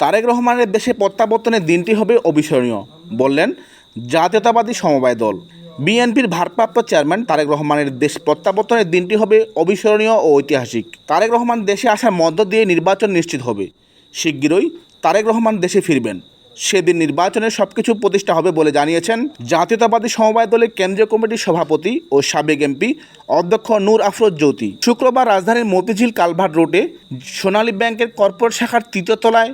তারেক রহমানের দেশে প্রত্যাবর্তনের দিনটি হবে অবিস্মরণীয়, বললেন জাতীয়তাবাদী সমবায় দল। বিএনপির ভারপ্রাপ্ত চেয়ারম্যান তারেক রহমানের দেশ প্রত্যাবর্তনের দিনটি হবে অবিস্মরণীয় ও ঐতিহাসিক। তারেক রহমান দেশে আসার মধ্য দিয়ে নির্বাচন নিশ্চিত হবে। শিগগিরই তারেক রহমান দেশে ফিরবেন। সেদিন নির্বাচনের সবকিছু প্রতিষ্ঠা হবে বলে জানিয়েছেন জাতীয়তাবাদী সমবায় দলের কেন্দ্রীয় কমিটির সভাপতি ও সাবেক এমপি অধ্যক্ষ নূর আফরোজ জ্যোতি। শুক্রবার রাজধানীর মতিঝিল কালভার্ট রোডে সোনালী ব্যাংকের কর্পোরেট শাখার তৃতীয় তলায়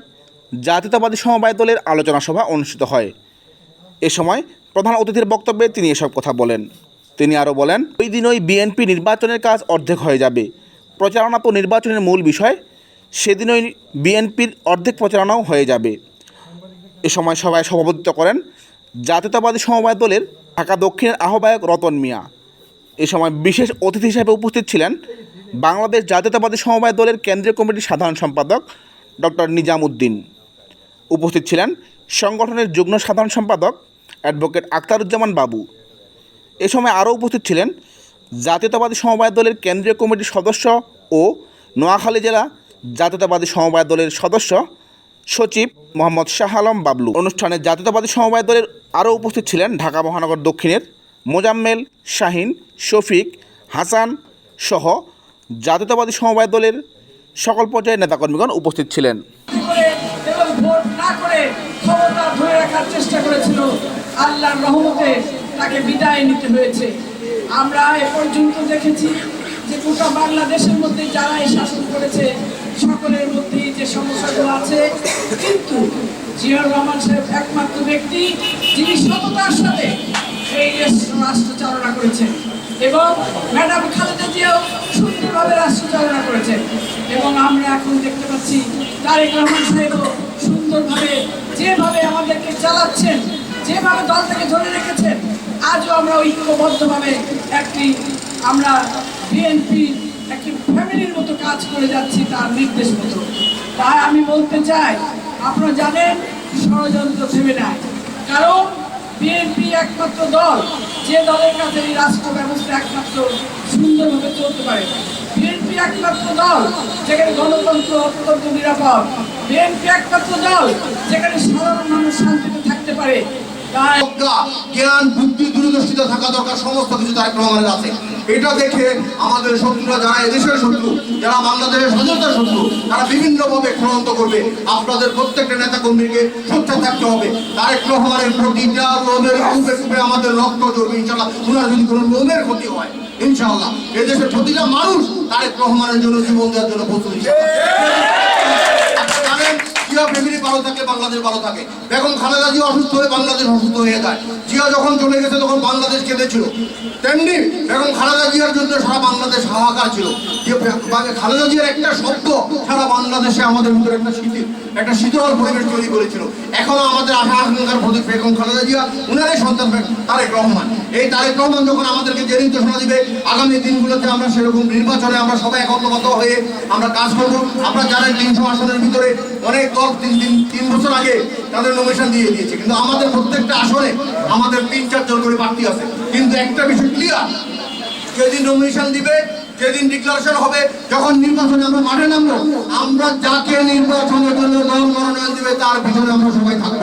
জাতীয়তাবাদী সমবায় দলের আলোচনা সভা অনুষ্ঠিত হয়। এ সময় প্রধান অতিথির বক্তব্যে তিনি এসব কথা বলেন। তিনি আরও বলেন, ওই দিনই বিএনপি নির্বাচনের কাজ অর্ধেক হয়ে যাবে। প্রচারণা তো নির্বাচনের মূল বিষয়, সেদিনই বিএনপির অর্ধেক প্রচারণাও হয়ে যাবে। এ সময় সভায় সভাপতিত্ব করেন জাতীয়তাবাদী সমবায় দলের ঢাকা দক্ষিণের আহ্বায়ক রতন মিয়া। এ সময় বিশেষ অতিথি হিসেবে উপস্থিত ছিলেন বাংলাদেশ জাতীয়তাবাদী সমবায় দলের কেন্দ্রীয় কমিটির সাধারণ সম্পাদক ডক্টর নিজাম উদ্দিন উপস্থিত ছিলেন সংগঠনের যুগ্ম সাধারণ সম্পাদক অ্যাডভোকেট আখতারুজ্জামান বাবু। এ সময় আরও উপস্থিত ছিলেন জাতীয়তাবাদী সমবায় দলের কেন্দ্রীয় কমিটির সদস্য ও নোয়াখালী জেলা জাতীয়তাবাদী সমবায় দলের সদস্য সচিব মোহাম্মদ শাহ আলম বাবলু। অনুষ্ঠানে জাতীয়তাবাদী সমবায় দলের আরও উপস্থিত ছিলেন ঢাকা মহানগর দক্ষিণের মোজাম্মেল শাহিন, শফিক, হাসান সহ জাতীয়তাবাদী সমবায় দলের সকল পর্যায়ের নেতাকর্মীগণ উপস্থিত ছিলেন। আল্লাহর রহমতে তাকে বিদায় নিতে হয়েছে আমরা এ পর্যন্ত দেখেছি যে গোটা বাংলাদেশের মধ্যে যারা এই শাসন করেছে সকলের মধ্যেই যে সমস্যাগুলো আছে, কিন্তু জিয়াউর রহমান সাহেব একমাত্র ব্যক্তি যিনি সততার সাথে এই রাষ্ট্র চালনা করেছেন এবং ম্যাডাম খালেদা জিয়াও সুন্দরভাবে রাষ্ট্র চালনা করেছেন। এবং আমরা এখন দেখতে পাচ্ছি তারেক রহমান সাহেবও সুন্দরভাবে যেভাবে আমাদেরকে চালাচ্ছেন, যেভাবে দলটাকে ধরে রেখেছেন, আজও আমরা ঐক্যবদ্ধভাবে একটি আমরা বিএনপি, একটি করে যাচ্ছি তার নির্দেশ মতো। তাই আমি বলতে চাই, আপনারা জানেন ষড়যন্ত্র থেমে নাই। কারণ বিএনপি একমাত্র দল, যে দলের কাছে এই রাষ্ট্র ব্যবস্থা একমাত্র সুন্দরভাবে চলতে পারে। বিএনপি একমাত্র দল, যেখানে গণতন্ত্র অত্যন্ত নিরাপদ। বিএনপি একমাত্র দল, যেখানে সাধারণ মানুষ শান্তিতে থাকতে পারে। তাই জ্ঞান, বুদ্ধি দূরদর্শিতা থাকা দরকার, সমস্ত কিছু তারেক রহমানের আছে। এটা দেখে আমাদের শত্রুরা যারা এদেশের শত্রু, যারা বাংলাদেশের স্বাধীনতার শত্রু, তারা বিভিন্নভাবে ক্রান্ত করবে। আপনাদের প্রত্যেকটা নেতা কর্মীকে সোচ্চার থাকতে হবে। তারেক রহমানের প্রতিটা লোমের কুপে কুপে আমাদের রক্ত জড়বে ইনশাল্লাহ ওনার যদি কোনো লোমের ক্ষতি হয় ইনশাল্লাহ এদেশের প্রতিটা মানুষ তারেক রহমানের জন্য জীবন দেওয়ার জন্য প্রস্তুত। জিয়া ফ্যামিলি ভালো থাকলে বাংলাদেশ ভালো থাকে। বেগম খালেদা জিয়া অসুস্থ হয়ে বাংলাদেশ অসুস্থ হয়ে যায়। জিয়া যখন চলে গেছে, তখন বাংলাদেশ কেঁদেছিল তেমনি বেগম খালেদা জিয়ার জন্য সারা বাংলাদেশ হাহাকার ছিল। যে খালেদা জিয়ার একটা শব্দ সারা বাংলাদেশে আমাদের ভিতরে একটা শীতল একটা শীতল পরিবেশ তৈরি করেছিল। এখনও আমাদের আশা আকাঙ্ক্ষার প্রতীক বেগম খালেদা জিয়া, উনারই সন্তান তারেক রহমান। এই তারেক রহমান যখন আমাদেরকে যে নির্দেশনা দিবে, আগামী দিনগুলোতে আমরা সেরকম নির্বাচনে আমরা সবাই একত্রবদ্ধ হয়ে আমরা কাজ করব। আমরা জানেন তিনশো আসনের ভিতরে অনেক দল তিন তিন তিন বছর আগে তাদের নমিশন দিয়ে দিয়েছে। কিন্তু আমাদের প্রত্যেকটা আসনে আমাদের তিন চারজন করে প্রার্থী আছে। কিন্তু একটা বিষয় ক্লিয়ার যেদিন নমিনেশন দিবে, যেদিন ডিক্লারেশন হবে, যখন নির্বাচনে আমরা মাঠে নামবো, আমরা যাকে নির্বাচনের জন্য দল মনোনয়ন দিবে, তার পিছনে আমরা সবাই থাকব।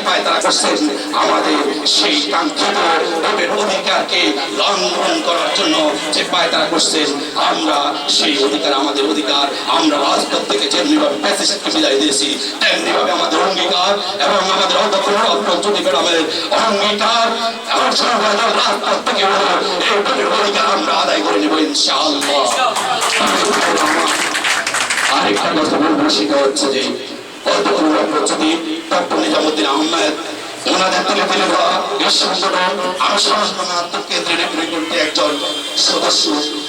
করছেন আমাদের সেই কাঙ্ক্ষিত অধিকারকে লঙ্ঘন করার জন্য যে পায় তারা করছেন, আমরা সেই অধিকার, আমাদের অধিকার, আমরা রাজপথ থেকে যেমনিভাবে প্যাসেজকে বিদায় দিয়েছি, তেমনিভাবে আমাদের অঙ্গীকার এবং আমাদের অধ্যক্ষ ম্যাডামের অঙ্গীকার রাজপথ থেকে এই অধিকার আমরা আদায় করে নেব ইনশাআল্লাহ। আরেকটা কথা বলব, সেটা হচ্ছে যে যদি ডক্টর নিজামুদ্দিন আহমেদ ওনাদের তুলে তুলে দেওয়া এই সংগঠন আনুষ্ঠানিক আত্মকেন্দ্রের নেতৃত্বে একজন সদস্য।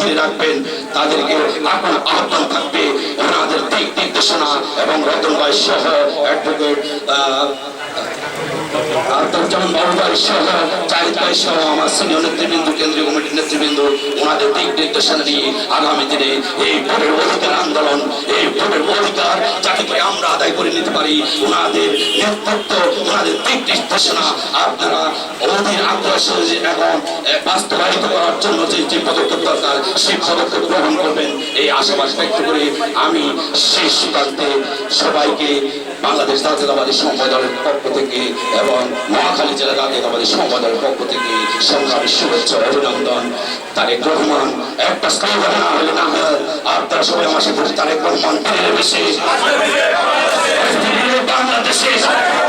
ঘিরে রাখবেন তাদেরকে আপনার আহ্বান থাকবে ওনাদের দিক নির্দেশনা এবং রতন ভাই সহ অ্যাডভোকেট আন্তর্জাতিক বাবুভাই সহ চারিত ভাই সহ আমার সিনিয়র নেতৃবৃন্দ, কেন্দ্রীয় কমিটির নেতৃবৃন্দ, ওনাদের দিক নির্দেশনা নিয়ে আগামী দিনে এই ভোটের অধিকার আন্দোলন, এই ভোটের অধিকার যাতে করে আমরা আদায় করে নিতে পারি, ওনাদের নেতৃত্ব, ওনাদের দিক নির্দেশনা, আপনারা অধীর আগ্রহ এখন বাস্তবায়িত করার জন্য যে যে পদক্ষেপ দরকার, সেই পদক্ষেপ গ্রহণ করবেন, এই আশাবাদ ব্যক্ত করে আমি শেষ প্রান্তে সবাইকে বাংলাদেশ জাতীয়তাবাদী সমবায় দলের পক্ষ থেকে এবং মহাখালী জেলা জাতীয়তাবাদী সমবায় দলের পক্ষ থেকে সংগ্রামী শুভেচ্ছা অভিনন্দন। তারেক রহমান, একটা স্লোগান হলে না হয় সবাই আমার সাথে তারেক রহমান। বাংলাদেশে রহমান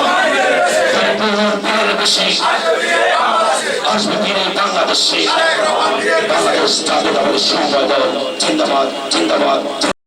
বাংলাদেশে? জাতীয়তাবাদী জিন্দাবাদ জিন্দাবাদ জিন্দাবাদ।